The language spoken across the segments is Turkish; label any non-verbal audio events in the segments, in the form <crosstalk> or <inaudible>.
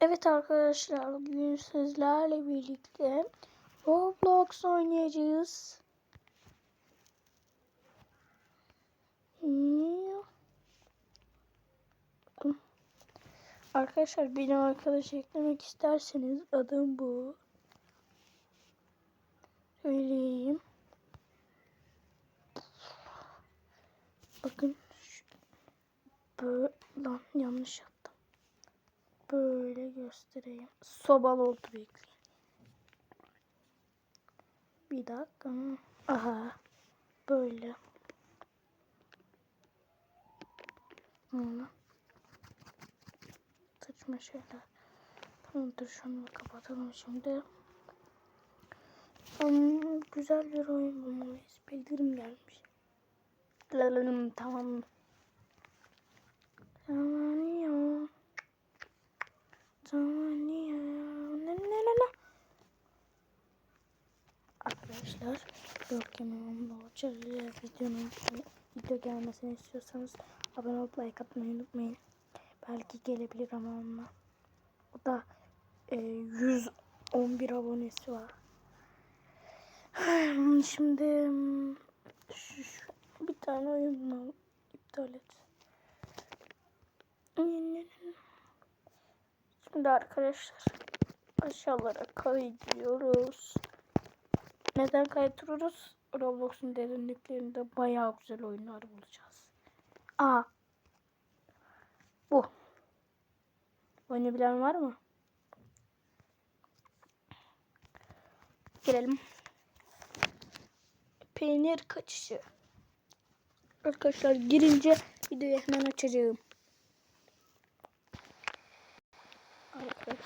Evet arkadaşlar bugün sizlerle birlikte Roblox oynayacağız. Arkadaşlar beni arkadaş eklemek isterseniz adım bu. Söyleyeyim. Bakın. Böyle lan yanlış yaptım. Böyle göstereyim. Sobalı oldu bekle. Bir dakika. Aha. Böyle. Bunu. Saçma şeyler. Tamam dur şunu kapatalım şimdi. Hmm, güzel bir oyun bulmalıyız. Bildirim gelmiş. Lalım, tamam. Tamam ya. Tamam ya. Ne ne ne ne. Arkadaşlar yemeğimle açarlı videonun video gelmesini istiyorsanız abone olup like atmayı unutmayın. Belki gelebilir ama onunla. O da e, 111 abonesi var. <sighs> Şimdi şu, şu, bir tane oyunla iptal et. Şimdi arkadaşlar aşağılara kaydırıyoruz. Neden kaydırıyoruz? Roblox'un derinliklerinde bayağı güzel oyunlar bulacağız. Aa. Bu. Oyunu var mı? Girelim. Peynir kaçışı. Arkadaşlar girince videoyu hemen açacağım.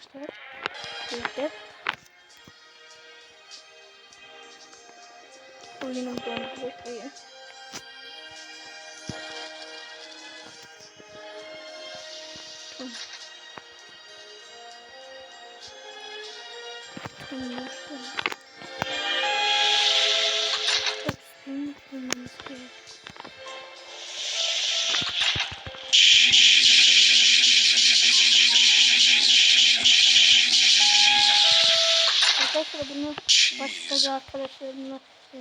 Arkadaşlar. Burada. Oyunun dondu bekleyin. Tamam. Tamam, bir arkadaşlarımla e,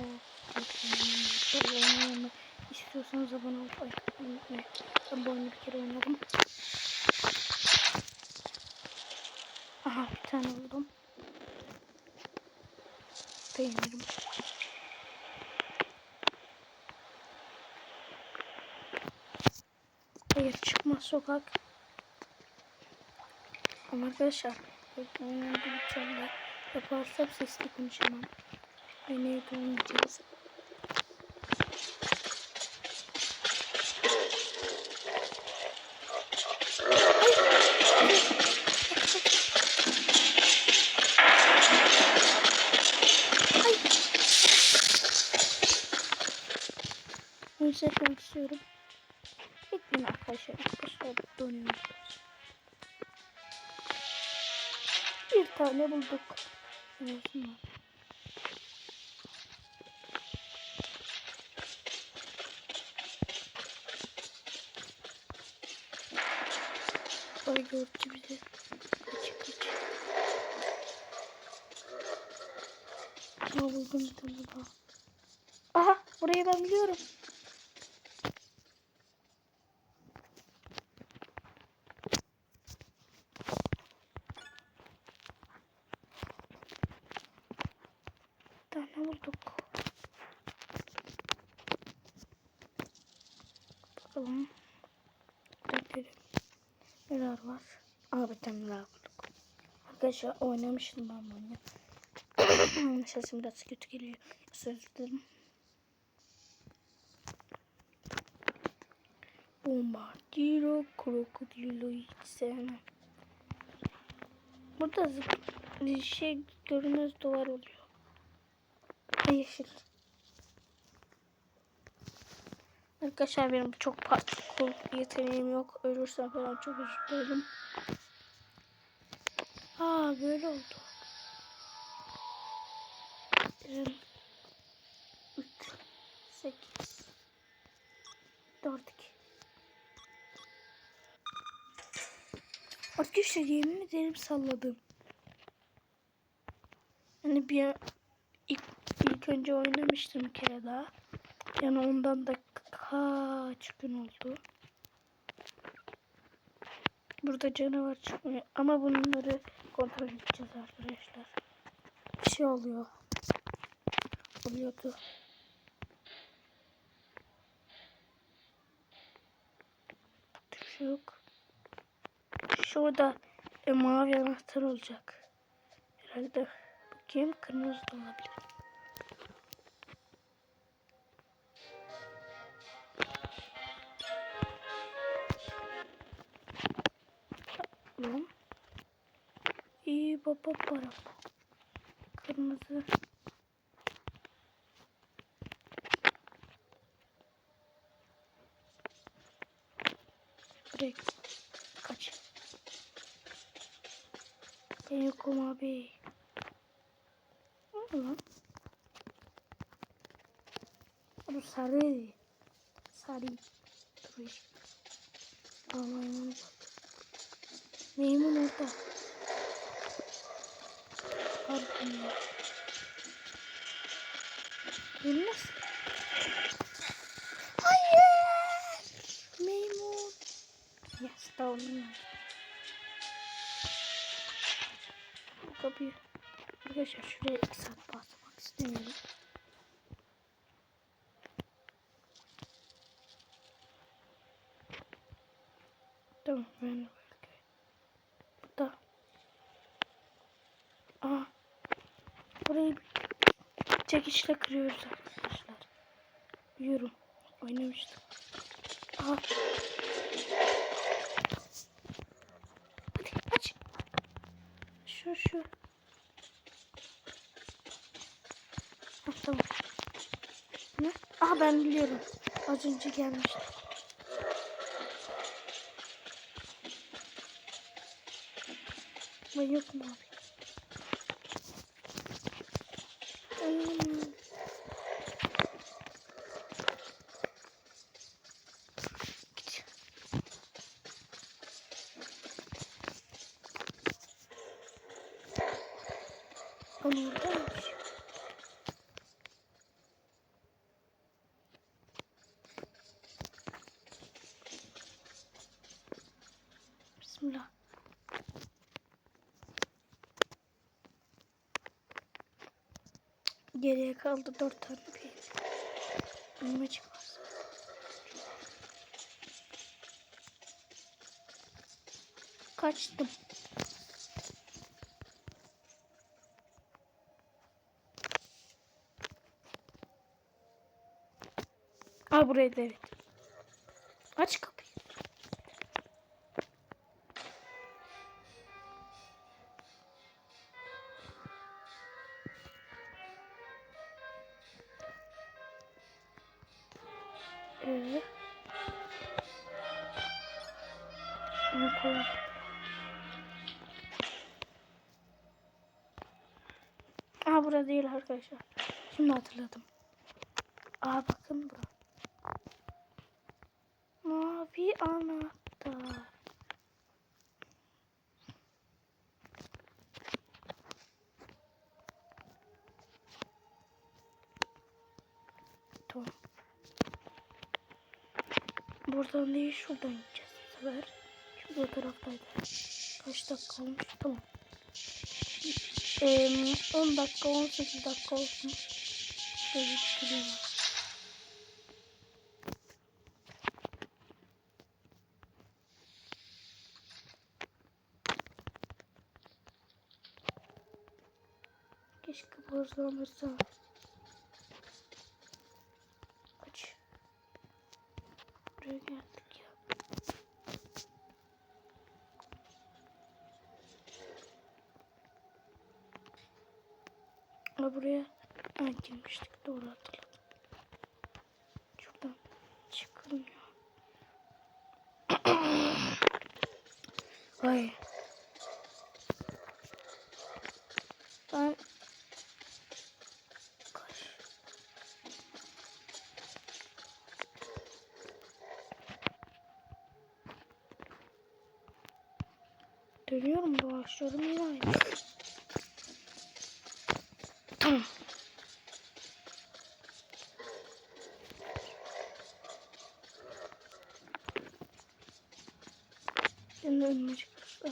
oynayalım. istiyorsanız abone atmayı unutmayın. Ben bu oyunu bir kere oynadım. Aha bir tane buldum. Peynirim. Hayır çıkmaz sokak. Ama arkadaşlar oyunu bir tane yaparsam sesli konuşamam. Aynaya dönmeyeceğiz. Bunu seçmek istiyorum. Bekleyin arkadaşlar. Arkadaşlar dönüyoruz. Bir tane bulduk. Olsun. Ay gördü bizi. Kaç kaç. Aa buldum bir tane daha. Aha burayı ben biliyorum. Bulduk. Bakalım. Bakalım. Neler var? Aa daha bulduk. Arkadaşlar oynamıştım ben bunu. <clears throat> Sesim biraz kötü geliyor. Özür dilerim. Bombardiro krokodilo hiç sevmem. Burada zıp- bir şey görünmez duvar oluyor. Yeşil. Arkadaşlar benim çok parkur yeteneğim yok. Ölürsem falan çok dilerim. Aa böyle oldu. Bir, üç, sekiz, dört, iki. Arkadaşlar yemin ederim salladım. Hani bir ilk önce oynamıştım bir kere daha. Yani ondan da kaç gün oldu. Burada canavar çıkmıyor. Ama bunları kontrol edeceğiz arkadaşlar. Bir şey oluyor. Oluyordu. Yok. Şurada e, mavi anahtar olacak. Herhalde. Bakayım kırmızı da olabilir. Tamam. İyi baba para. Kırmızı. Break. Kaç. Ben yokum abi. Ne lan? Bu sarı. Sarı. Dur. Tamam Maymun orada. Pardon ya. Olmaz. Hayır. Maymun. Yes, tamam. Kapıyı. Arkadaşlar şuraya iki saat basmak istemiyorum. Tamam ben de böyle. Burada. Aa. Burayı çekişle kırıyoruz arkadaşlar. Biliyorum. Oynamıştım. Aa. Hadi aç. Şu şu. Ha, tamam. Ne? Aha ben biliyorum. Az önce gelmişti. Ben yokum abi. Hmm. Git. Ama oradaymış. Bismillah. Geriye kaldı dört tane bir. Önüme çıkmaz. Kaçtım. Al burayı da evet. Aç Şimdi hatırladım. Aa bakın bura. Mavi anahtar. Tamam. Buradan değil şuradan gideceğiz bu sefer. Çünkü o taraftaydı. Kaç dakika olmuş? Tamam. Ee, 10 dakika 18 dakika olsun. Böyle bitiriyorum. Keşke bu hızlandırsa. Aç. Buraya geldik ya. Ama buraya girmiştik. Doğru hatırladım. Şuradan çıkılmıyor. Ay. Şimdi önüme çıkarsa.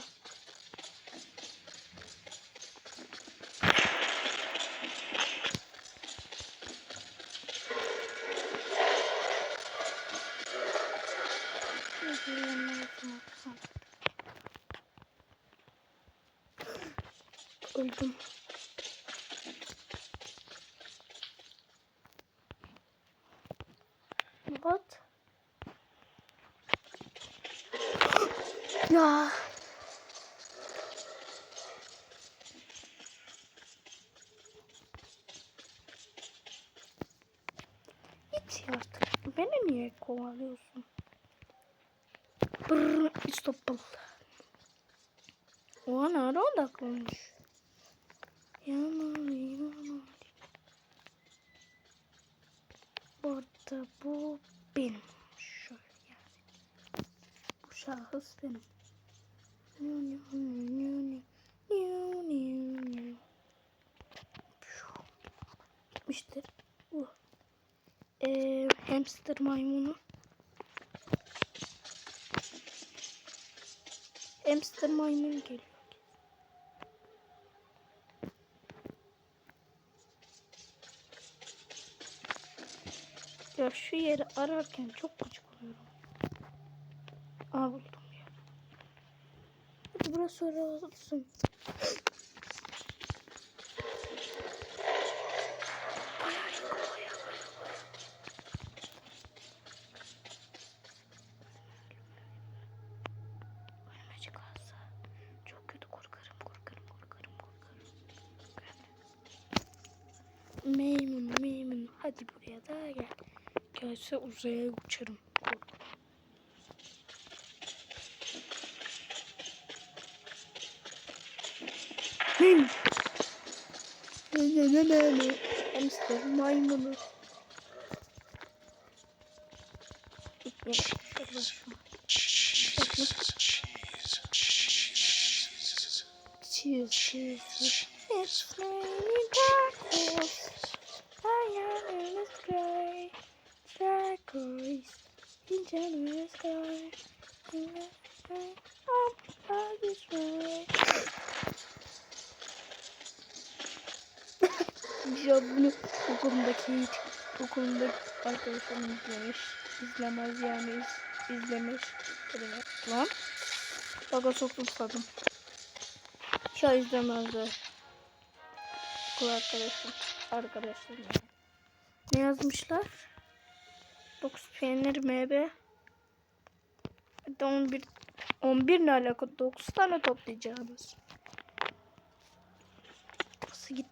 Öldüm. What? ya. Hiç artık. Beni niye kovalıyorsun? Brrr, İstanbul. O nerede odaklanmış? Yanar yanar. Burada bu benim. Şöyle yani. Bu şahıs benim. Gitmiştir. Ee, hamster maymunu. Hamster maymun geliyor. Ya şu yeri ararken çok gıcık oluyorum. Aa buldum ya. Hadi burası öyle olsun. Önüme çıkarsa çok kötü korkarım, korkarım, korkarım, korkarım. Meymun, meymun. Hadi buraya da gel. Gelse uzaya uçarım. Meymun. Ne ne ne ne ne. Hamster maymunu. Gitme. Bakma. Cheese, cheese. It's raining tacos. I am in the sky. Turquoise. In January sky. By this way. Ya bunu okulumdaki hiç okulumdaki arkadaşlarım izlemiş. İzlemez yani iz, izlemiş. Kelime. Lan. Baga soktum kadın. Ya izlemezler. Okul arkadaşım. Arkadaşlarım. Ne yazmışlar? 9 peynir MB. Hadi 11 11 ne alaka? 9 tane toplayacağız. Kafası gitti.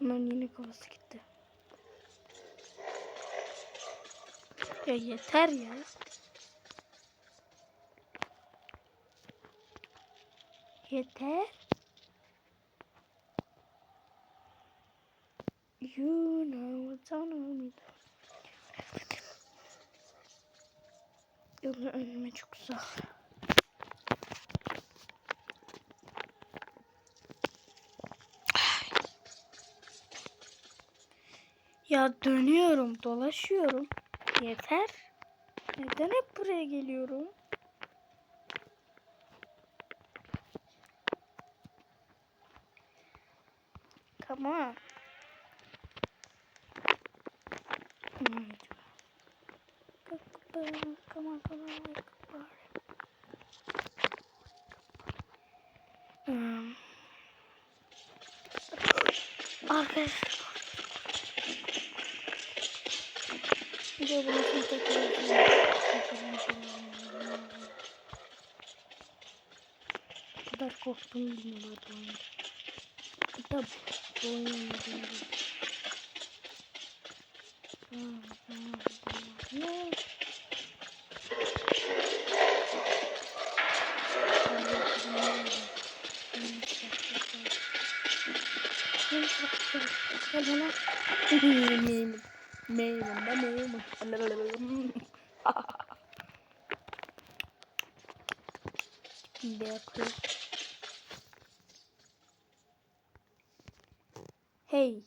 Bunların yine kafası gitti. Ya yeter ya. Yeter. You know what's on me. Çok güzel. Ya dönüyorum, dolaşıyorum. Yeter. Neden hep buraya geliyorum? On. Hmm. Come on, come on, come on. Hmm. Arkadaşlar. Bir de bunu şimdi Maymun. Maymun da maymun. Hey.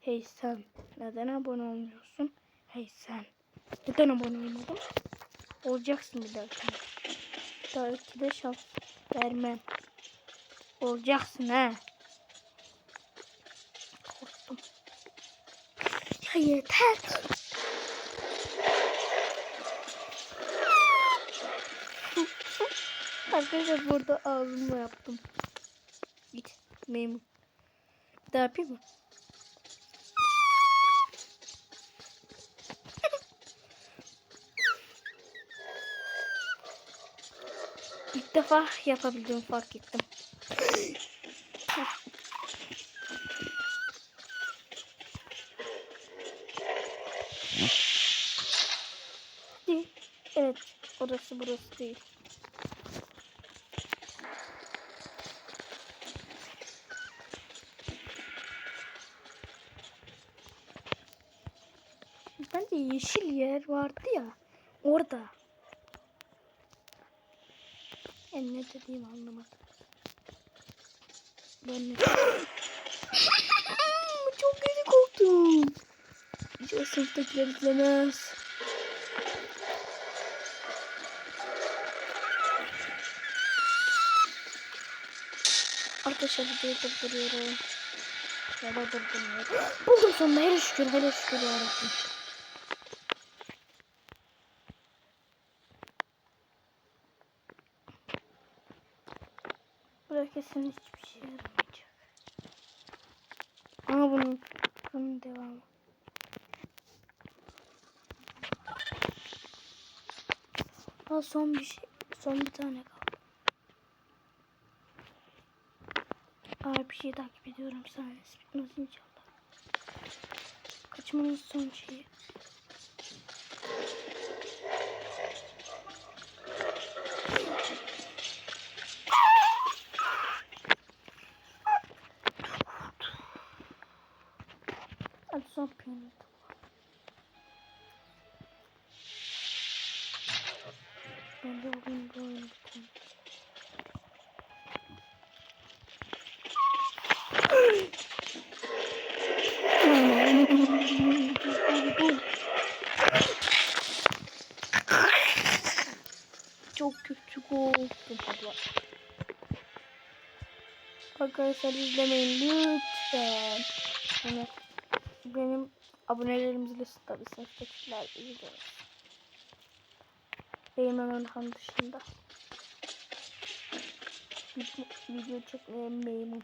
Hey sen. Neden abone olmuyorsun? Hey sen. Neden abone olmadın? Olacaksın bir dakika. Belki de şans vermem. Olacaksın ha. Ya yeter. Arkadaşlar burada ağzımla yaptım. Git memnun. Bir daha yapayım mı? İlk defa yapabildiğimi fark ettim. Değil. Evet, orası burası değil. Bence yeşil yer vardı ya. Orada. Ben ne dediğimi anlamadım. Ben ne <laughs> Çok kötü korktum. Hiç o sınıftakiler izlemez. Arkadaşlar videoyu durduruyorum. Ya da durdurmuyorum. <gasps> Buldum sonunda hele şükür hele şükür yarabbim. Buraya kesin hiçbir şey yaramayacak. Ama bunun, bunun devamı. Ha son bir şey, son bir tane kaldı. Aa bir şey takip ediyorum sahnesi bitmez inşallah. Kaçmanın son şeyi. Hadi son piyano. Ben de bugün bu oyunu bitireceğim. Çok kötü korktum. Hadi bak. Arkadaşlar izlemeyin lütfen. Hani benim abonelerimiz liste tabi sınıftakiler izliyor. Benim Ömerhan dışında. Video, video çekmeye memnun.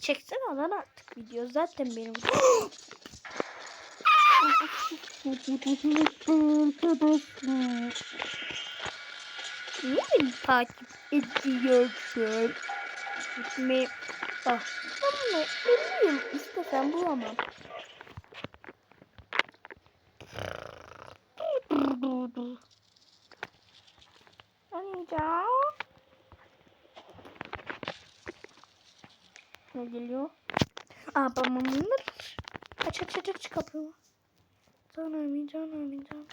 Çeksene lan artık video zaten benim. Niye beni takip ediyorsun? Gitme. Ah. Ben ne bileyim. İstesem bulamam. Anlayacağım. Ne geliyor? Aa babamın Aç aç aç aç kapıyı. Canım canım canım.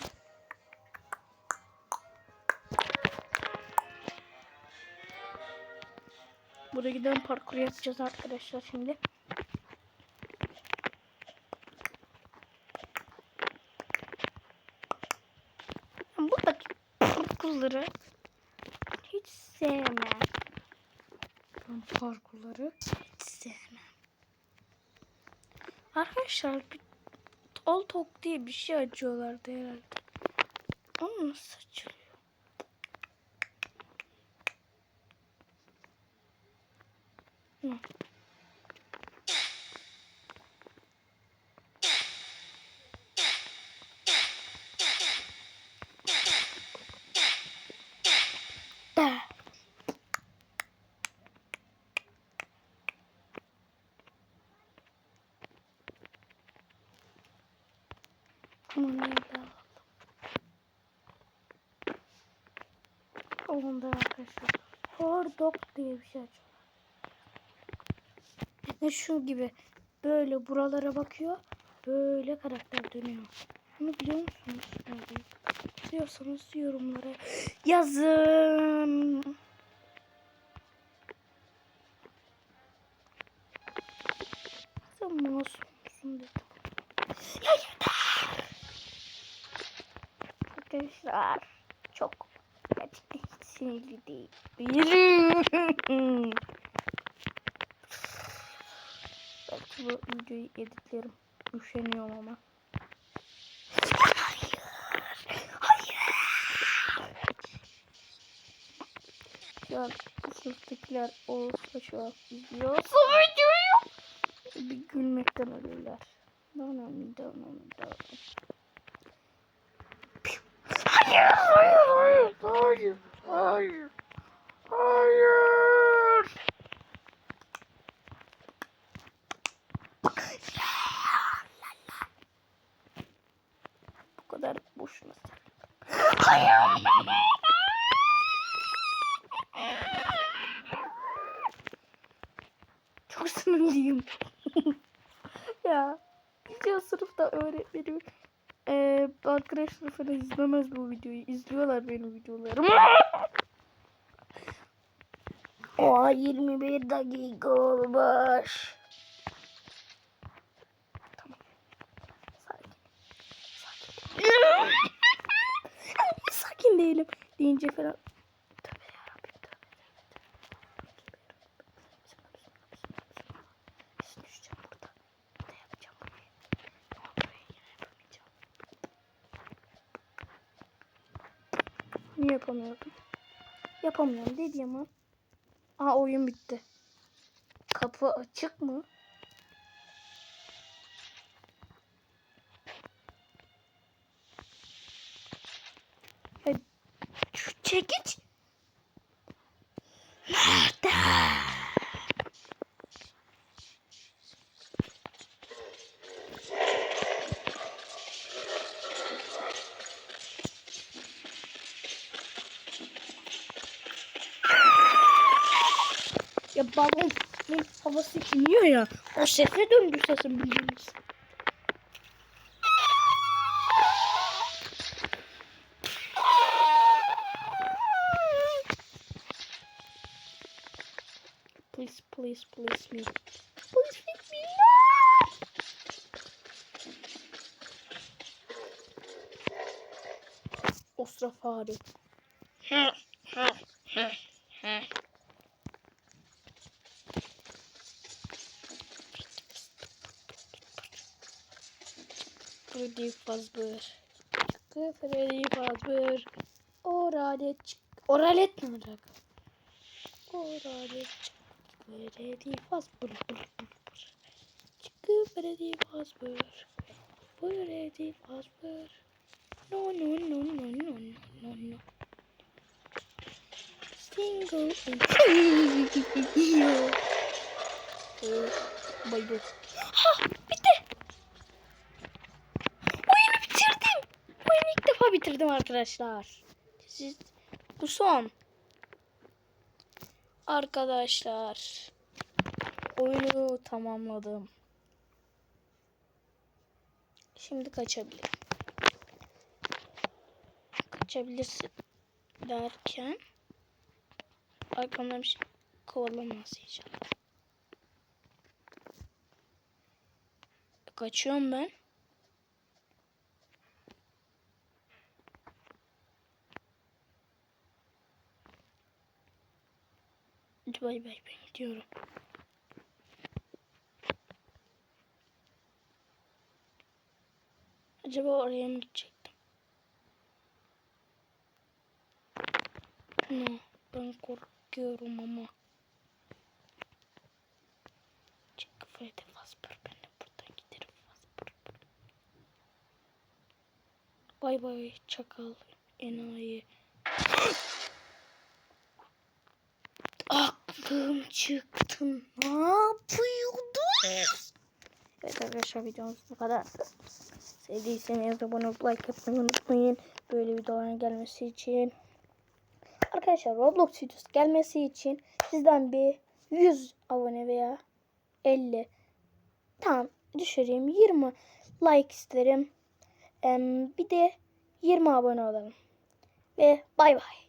Buraya gidelim parkur yapacağız arkadaşlar şimdi. Buradaki parkurları hiç sevmem. Ben parkurları hiç sevmem. Arkadaşlar bir All Talk diye bir şey açıyorlardı herhalde. Onu nasıl açılıyor? Hı. Da. Aman Allah'ım. Ondan arkadaşlar. Hordok diye bir şey açıyor. Ne şu gibi böyle buralara bakıyor. Böyle karakter dönüyor. Bunu biliyor musunuz? Biliyorsanız yorumlara <gasps> yazın. Sen masumsun dedim. Ya yeter. Arkadaşlar çok gerçekten hiç sinirli değil. Yürü. Belki bu videoyu editlerim. Üşeniyorum ama. Hayır. Hayır. Şu an sınıftakiler olsa şu an izliyorsa videoyu bir gülmekten ölürler. Danam danam danam. Hayır, hayır, hayır, hayır, hayır, hayır. Bu kadar boşuna Hayır. Çok sinirliyim. Ya. Geçen sınıfta öğretmenim ee, arkadaşlar falan izlemez bu videoyu. İzliyorlar benim videolarımı. <laughs> Oha 21 dakika olmuş. Tamam. Sakin. Sakin. <laughs> Sakin değilim. Deyince falan. Tövbe yarabbim tövbe tövbe tövbe. Şimdi düşeceğim burada. Burada yapacağım burayı. Ama burayı yine yapamayacağım. Niye yapamıyordum? Yapamıyorum dedi ama. Aa oyun bitti. Kapı açık mı? Ya. Ya balon havası iniyor ya. O sese döndü sesim bildiğiniz. Please, please, please me. Please make me Ostra fare. Freddy Fazbear. Çıktı Freddy Fazbear. Oralet çık. Oralet ne alaka? Oralet çık. Freddy Fazbear. Çıktı Freddy Fazbear. Freddy Fazbear. No no no no no no no. Single and Bay bay. Ha bitti. Oyunu bitirdim. Oyunu ilk defa bitirdim arkadaşlar. Siz bu son. Arkadaşlar. Oyunu tamamladım. Şimdi kaçabilirim. Kaçabilirsin derken arkamdan bir şey kovalamaz. Kaçıyorum ben. Hadi bay bay ben gidiyorum. Acaba oraya mı gidecektim? No, ben korkuyorum ama. Çünkü Freddy Fazbear ben de buradan giderim Fazbear. Bay bay çakal enayi. Aklım çıktı. Ne yapıyordun? Evet arkadaşlar videomuz bu kadar. Sevdiyseniz abone olup like atmayı unutmayın. Böyle videoların gelmesi için. Arkadaşlar Roblox videosu gelmesi için sizden bir 100 abone veya 50 tamam düşüreyim 20 like isterim. Bir de 20 abone olalım. Ve bay bay.